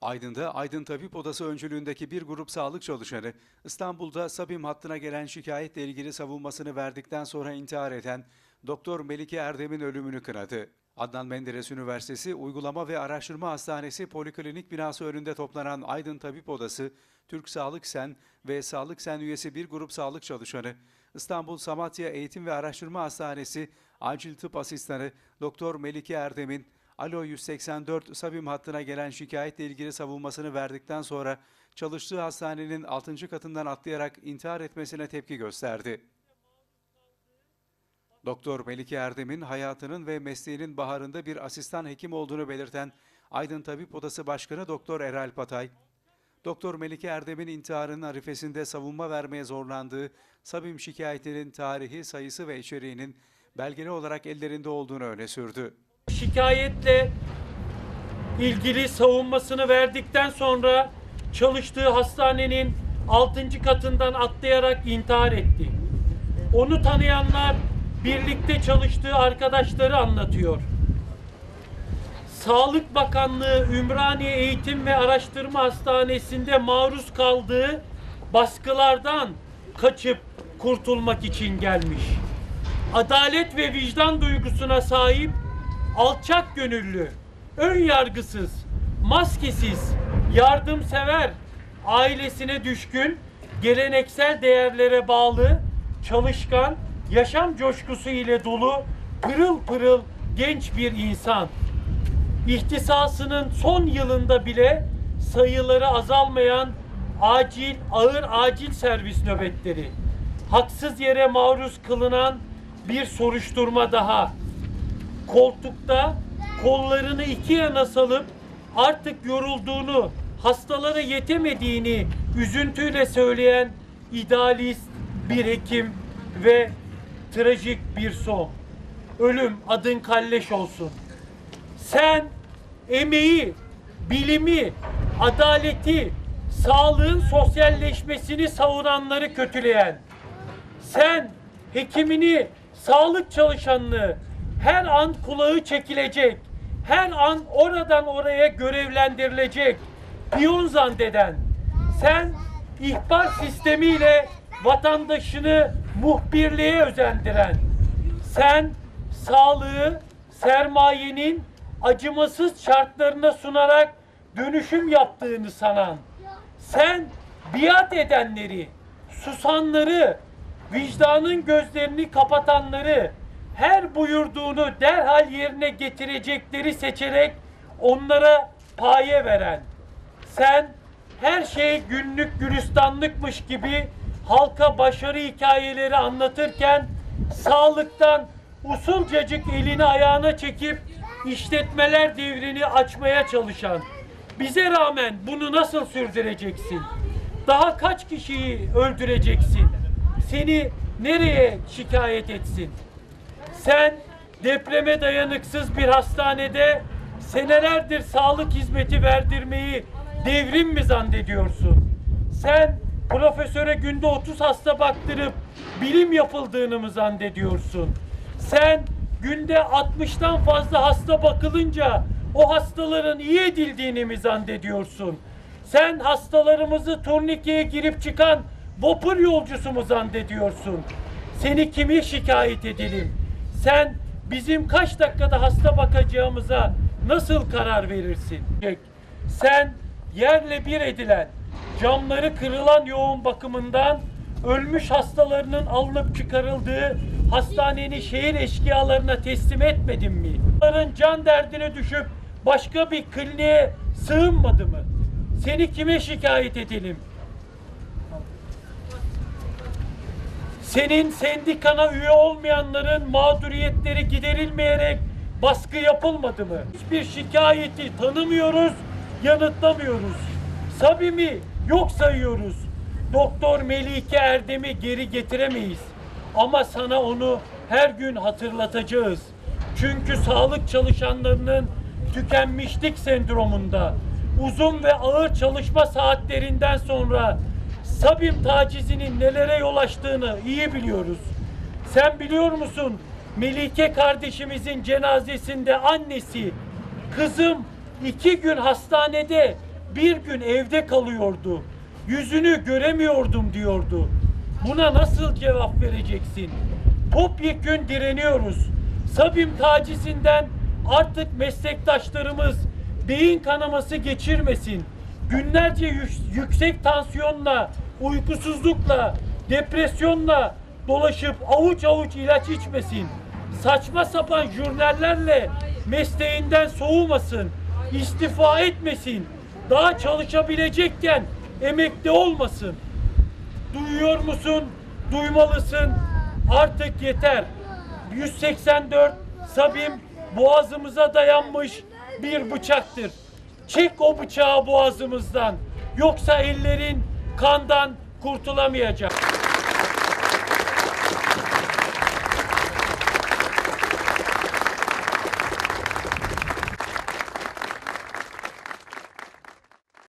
Aydın'da Aydın Tabip Odası öncülüğündeki bir grup sağlık çalışanı İstanbul'da Sabim hattına gelen şikayetle ilgili savunmasını verdikten sonra intihar eden Doktor Melike Erdem'in ölümünü kınadı. Adnan Menderes Üniversitesi Uygulama ve Araştırma Hastanesi Poliklinik binası önünde toplanan Aydın Tabip Odası, Türk Sağlık Sen ve Sağlık Sen üyesi bir grup sağlık çalışanı, İstanbul Samatya Eğitim ve Araştırma Hastanesi Acil Tıp Asistanı Doktor Melike Erdem'in Alo 184 Sabim hattına gelen şikayetle ilgili savunmasını verdikten sonra çalıştığı hastanenin 6. katından atlayarak intihar etmesine tepki gösterdi. Doktor Melike Erdem'in hayatının ve mesleğinin baharında bir asistan hekim olduğunu belirten Aydın Tabip Odası Başkanı Doktor Eral Patay, Doktor Melike Erdem'in intiharının arifesinde savunma vermeye zorlandığı Sabim şikayetinin tarihi, sayısı ve içeriğinin belgeli olarak ellerinde olduğunu öne sürdü. Şikayetle ilgili savunmasını verdikten sonra çalıştığı hastanenin 6. katından atlayarak intihar etti. Onu tanıyanlar birlikte çalıştığı arkadaşları anlatıyor. Sağlık Bakanlığı Ümraniye Eğitim ve Araştırma Hastanesi'nde maruz kaldığı baskılardan kaçıp kurtulmak için gelmiş. Adalet ve vicdan duygusuna sahip, alçak gönüllü, ön yargısız, maskesiz, yardımsever, ailesine düşkün, geleneksel değerlere bağlı, çalışkan, yaşam coşkusu ile dolu, pırıl pırıl genç bir insan. İhtisasının son yılında bile sayıları azalmayan acil, ağır acil servis nöbetleri, haksız yere maruz kılınan bir soruşturma daha, koltukta kollarını iki yana salıp artık yorulduğunu, hastalara yetemediğini üzüntüyle söyleyen idealist bir hekim ve trajik bir son. Ölüm adın kalleş olsun. Sen emeği, bilimi, adaleti, sağlığın sosyalleşmesini savunanları kötüleyen, sen hekimini, sağlık çalışanını her an kulağı çekilecek, her an oradan oraya görevlendirilecek, piyon zanneden, sen ihbar sistemiyle vatandaşını muhbirliğe özendiren, sen sağlığı sermayenin acımasız şartlarına sunarak dönüşüm yaptığını sanan, sen biat edenleri, susanları, vicdanın gözlerini kapatanları, her buyurduğunu derhal yerine getirecekleri seçerek onlara paye veren, sen her şey günlük gülistanlıkmış gibi halka başarı hikayeleri anlatırken sağlıktan usulcacık elini ayağına çekip işletmeler devrini açmaya çalışan bize rağmen bunu nasıl sürdüreceksin? Daha kaç kişiyi öldüreceksin? Seni nereye şikayet etsin? Sen depreme dayanıksız bir hastanede senelerdir sağlık hizmeti verdirmeyi devrim mi zannediyorsun? Sen profesöre günde 30 hasta baktırıp bilim yapıldığını mı zannediyorsun? Sen günde 60'tan fazla hasta bakılınca o hastaların iyi edildiğini mi zannediyorsun? Sen hastalarımızı turnikeye girip çıkan vapur yolcusu mu zannediyorsun? Seni kimi şikayet edelim? Sen bizim kaç dakikada hasta bakacağımıza nasıl karar verirsin? Sen yerle bir edilen, camları kırılan yoğun bakımından ölmüş hastalarının alınıp çıkarıldığı hastanenin şehir eşkıyalarına teslim etmedin mi? Onların can derdine düşüp başka bir kliniğe sığınmadı mı? Seni kime şikayet edelim? Senin sendikana üye olmayanların mağduriyetleri giderilmeyerek baskı yapılmadı mı? Hiçbir şikayeti tanımıyoruz, yanıtlamıyoruz. Sabimi yok sayıyoruz. Doktor Melike Erdem'i geri getiremeyiz. Ama sana onu her gün hatırlatacağız. Çünkü sağlık çalışanlarının tükenmişlik sendromunda uzun ve ağır çalışma saatlerinden sonra Sabim tacizinin nelere yol açtığını iyi biliyoruz. Sen biliyor musun Melike kardeşimizin cenazesinde annesi kızım iki gün hastanede bir gün evde kalıyordu. Yüzünü göremiyordum diyordu. Buna nasıl cevap vereceksin? Topyekün direniyoruz. Sabim tacizinden artık meslektaşlarımız beyin kanaması geçirmesin. Günlerce yük- yüksek tansiyonla, uykusuzlukla, depresyonla dolaşıp avuç avuç ilaç içmesin. Saçma sapan jurnallerle mesleğinden soğumasın. istifa etmesin. Daha çalışabilecekken emekli olmasın. Duyuyor musun? Duymalısın. Artık yeter. 184 Sabim boğazımıza dayanmış bir bıçaktır. Çek o bıçağı boğazımızdan. Yoksa ellerin kandan kurtulamayacak.